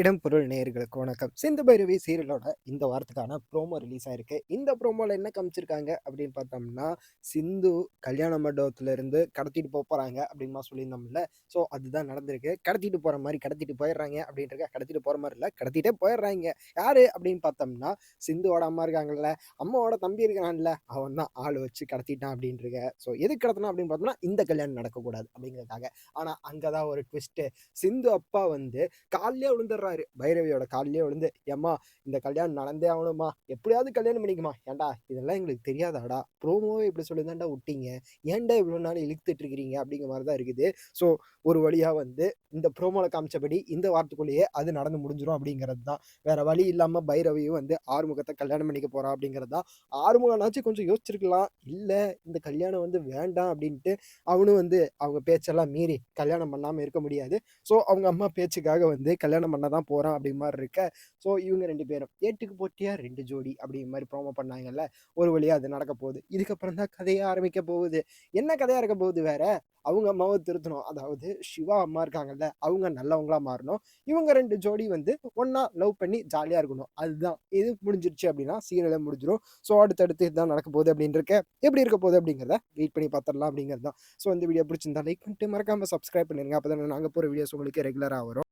இடம் பொருள் நேயர்களுக்கு வணக்கம். சிந்து பைரவி சீரியலோட இந்த வாரத்துக்கான ப்ரோமோ ரிலீஸ் ஆயிருக்கு. இந்த ப்ரோமோல என்ன காமிச்சிருக்காங்க அப்படின்னு பார்த்தோம்னா சிந்து கல்யாண மண்டபத்துல இருந்து கடத்திட்டு போக போறாங்க அப்படின்மா சொல்லியிருந்தோம்ல. ஸோ அதுதான் நடந்திருக்கு. கடத்திட்டு போற மாதிரி கடத்திட்டு போயிடுறாங்க அப்படின்றத கடத்திட்டு போற மாதிரி இல்லை கடத்திட்டே போயிடுறாங்க. யாரு அப்படின்னு பார்த்தோம்னா சிந்துவோட அம்மா இருக்காங்கல்ல. அம்மாவோட தம்பி இருக்கிறான்ல. அவன் தான் ஆள் வச்சு கடத்திட்டான் அப்படின்றத ஸோ எது கடத்தினா அப்படின்னு பார்த்தோம்னா இந்த கல்யாணம் நடக்கக்கூடாது அப்படிங்கிறதுக்காக. ஆனால் அங்கே தான் ஒரு ட்விஸ்ட்டு சிந்து அப்பா வந்து காலிலே விழுந்துடுறாரு பைரவியோட காலிலே விழுந்து ஏம்மா இந்த கல்யாணம் நடந்தே ஆகணுமா எப்படியாவது கல்யாணம் பண்ணிக்குமா ஏன்டா இதெல்லாம் எங்களுக்கு தெரியாதாடா ப்ரோமோவே இப்படி சொல்லி விட்டீங்க ஏன்டா இவ்வளோ நாள் இழுத்துட்டு இருக்கிறீங்க அப்படிங்கிற மாதிரி தான் இருக்குது. ஸோ ஒரு வழியாக வந்து இந்த ப்ரோமோவில் காமிச்சபடி இந்த வாரத்துக்குள்ளேயே அது நடந்து முடிஞ்சிடும் அப்படிங்கிறது தான். வேற வழி இல்லாமல் பைரவியும் வந்து ஆறுமுகத்தை கல்யாணம் பண்ணிக்க போறா அப்படிங்கிறது தான். ஆறுமுகனாச்சும் கொஞ்சம் யோசிச்சிருக்கலாம். இல்லை இந்த கல்யாணம் வந்து வேண்டாம் அப்படின்ட்டு அவனும் வந்து அவங்க பேச்செல்லாம் மீறி கல்யாணம் பண்ணாமல் இருக்க முடியாது. ஸோ அவங்க அம்மா பேச்சுக்காக வந்து கல்யாணம் பண்ண தான் போகிறான் அப்படி மாதிரி இருக்க. ஸோ இவங்க ரெண்டு பேரும் ஏட்டுக்கு போட்டியா? ரெண்டு ஜோடி அப்படிங்கிற மாதிரி ப்ரோமோ பண்ணாங்கல்ல ஒரு வழியாக அது நடக்க போகுது. இதுக்கப்புறம் தான் கதையை ஆரம்பிக்க போகுது. என்ன கதையாக இருக்க போகுது வேற? அவங்க அம்மாவை திருத்தணும். அதாவது சிவா அம்மா இருக்காங்கல்ல அவங்க நல்லவங்களா மாறணும். இவங்க ரெண்டு ஜோடி வந்து ஒன்றா லவ் பண்ணி ஜாலியாக இருக்கணும். அதுதான். இது முடிஞ்சிருச்சு அப்படின்னா சீரியலே முடிஞ்சிடும் ஸோ அடுத்தடுத்து இதுதான் நடக்க போகுது அப்படின்னு இருக்க எப்படி இருக்க போகுது அப்படிங்கிறத வெயிட் பண்ணி பார்த்துடலாம் அப்படிங்கிறது தான். ஸோ இந்த வீடியோ பிடிச்சிருந்தா லைக் பண்ணிட்டு மறக்காமல் சப்ஸ்கிரைப் பண்ணிருங்க. அப்போ தான் நாங்கள் போகிற வீடியோஸ் உங்களுக்கு ரெகுலராக வரும்.